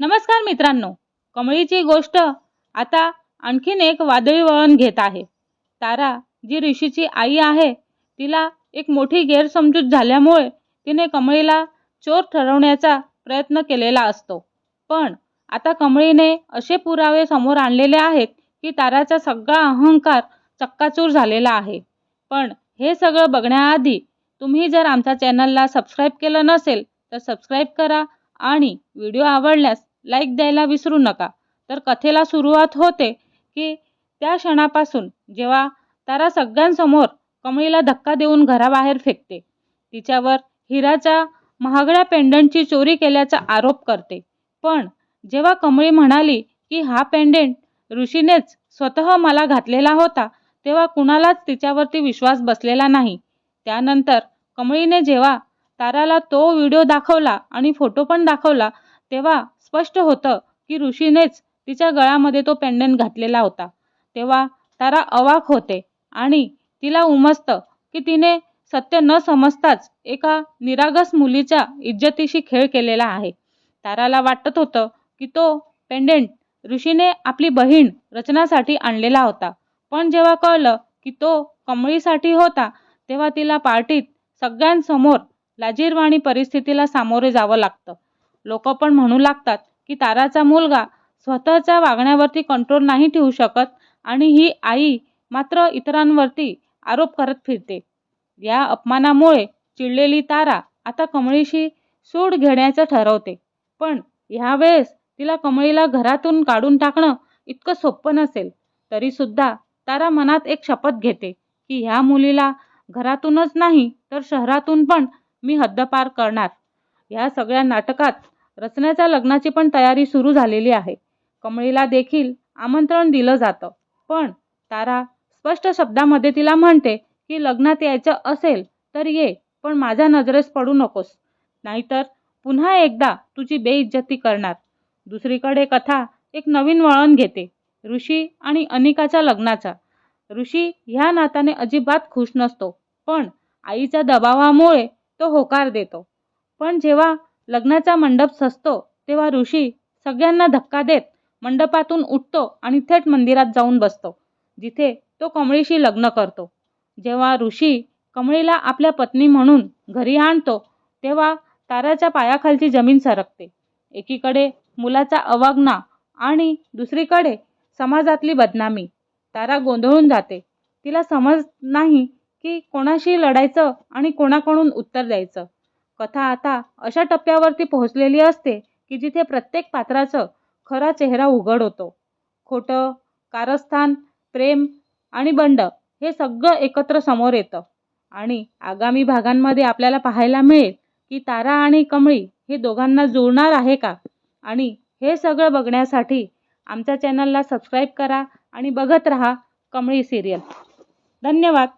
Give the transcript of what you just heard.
नमस्कार मित्रांनो कमळीची गोष्ट आता आणखीन एक वादळी वळण घेत आहे. तारा जी ऋषीची आई आहे तिला एक मोठी गैरसमजूत झाल्यामुळे तिने कमळीला चोर ठरवण्याचा प्रयत्न केलेला असतो. पण आता कमळीने असे पुरावे समोर आणलेले आहेत की ताराचा सगळा अहंकार चक्काचूर झालेला आहे. पण हे सगळं बघण्याआधी तुम्ही जर आमच्या चॅनलला सबस्क्राईब केलं नसेल तर सबस्क्राईब करा आणि व्हिडिओ आवडल्यास लाईक द्यायला विसरू नका. तर कथेला सुरुवात होते की त्या क्षणापासून जेव्हा तारा सगळ्यांसमोर कमळीला धक्का देऊन घराबाहेर फेकते. तिच्यावर हिराच्या महागड्या पेंडंटची चोरी केल्याचा आरोप करते. पण जेव्हा कमळी म्हणाली की हा पेंडेंट ऋषीनेच स्वतः मला घातलेला होता तेव्हा कुणालाच तिच्यावरती विश्वास बसलेला नाही. त्यानंतर कमळीने जेव्हा ताराला तो व्हिडिओ दाखवला आणि फोटो पण दाखवला तेव्हा स्पष्ट होतं की ऋषीनेच तिच्या गळ्यामध्ये तो पेंडंट घातलेला होता. तेव्हा तारा अवाक होते आणि तिला उमजतं की तिने सत्य न समजताच एका निरागस मुलीच्या इज्जतीशी खेळ केलेला आहे. ताराला वाटत होतं की तो पेंडेंट ऋषीने आपली बहीण रचनासाठी आणलेला होता. पण जेव्हा कळलं की तो कमळीसाठी होता तेव्हा तिला पार्टीत सगळ्यांसमोर लाजीरवाणी परिस्थितीला सामोरे जावं लागतं. लोक पण म्हणू लागतात की ताराचा मुलगा स्वतःच्या वागण्यावरती कंट्रोल नाही ठेवू शकत आणि ही आई मात्र इतरांवरती आरोप करत फिरते. या अपमानामुळे चिडलेली तारा आता कमळीशी सूड घेण्याचं ठरवते. पण ह्यावेळेस तिला कमळीला घरातून काढून टाकणं इतकं सोपं नसेल. तरीसुद्धा तारा मनात एक शपथ घेते की ह्या मुलीला घरातूनच नाही तर शहरातून पण मी हद्दपार करणार. ह्या सगळ्या नाटकात रचनाच्या लग्नाची पण तयारी सुरू झालेली आहे. कमळीला देखील आमंत्रण दिलं जातं. पण तारा स्पष्ट शब्दामध्ये तिला म्हणते की लग्नात यायचं असेल तर ये पण माझ्या नजरेस पडू नकोस. नाहीतर पुन्हा एकदा तुझी बेइज्जती करणार. दुसरीकडे कथा एक नवीन वळण घेते ऋषी आणि अनिकाच्या लग्नाचा. ऋषी ह्या नात्याने अजिबात खुश नसतो पण आईच्या दबावामुळे तो होकार देतो. पण जेव्हा लग्नाचा मंडप सजतो तेव्हा ऋषी सगळ्यांना धक्का देत मंडपातून उठतो आणि थेट मंदिरात जाऊन बसतो जिथे तो कमळीशी लग्न करतो. जेव्हा ऋषी कमळीला आपल्या पत्नी म्हणून घरी आणतो तेव्हा ताराच्या पायाखालची जमीन सरकते. एकीकडे मुलाचा अवग्ना आणि दुसरीकडे समाजातली बदनामी. तारा गोंधळून जाते. तिला समज नाही की कोणाशी लढायचं आणि कोणाकडून उत्तर द्यायचं. कथा आता अशा टप्प्यावरती पोहोचलेली असते की जिथे प्रत्येक पात्राचं खरा चेहरा उघड होतो. खोटं कारस्थान प्रेम आणि बंड हे सगळं एकत्र समोर येतं. आणि आगामी भागांमध्ये आपल्याला पाहायला मिळेल की तारा आणि कमळी हे दोघांना जुळणार आहे का? आणि हे सगळं बघण्यासाठी आमच्या चॅनलला सबस्क्राईब करा आणि बघत रहा कमळी सिरियल. धन्यवाद.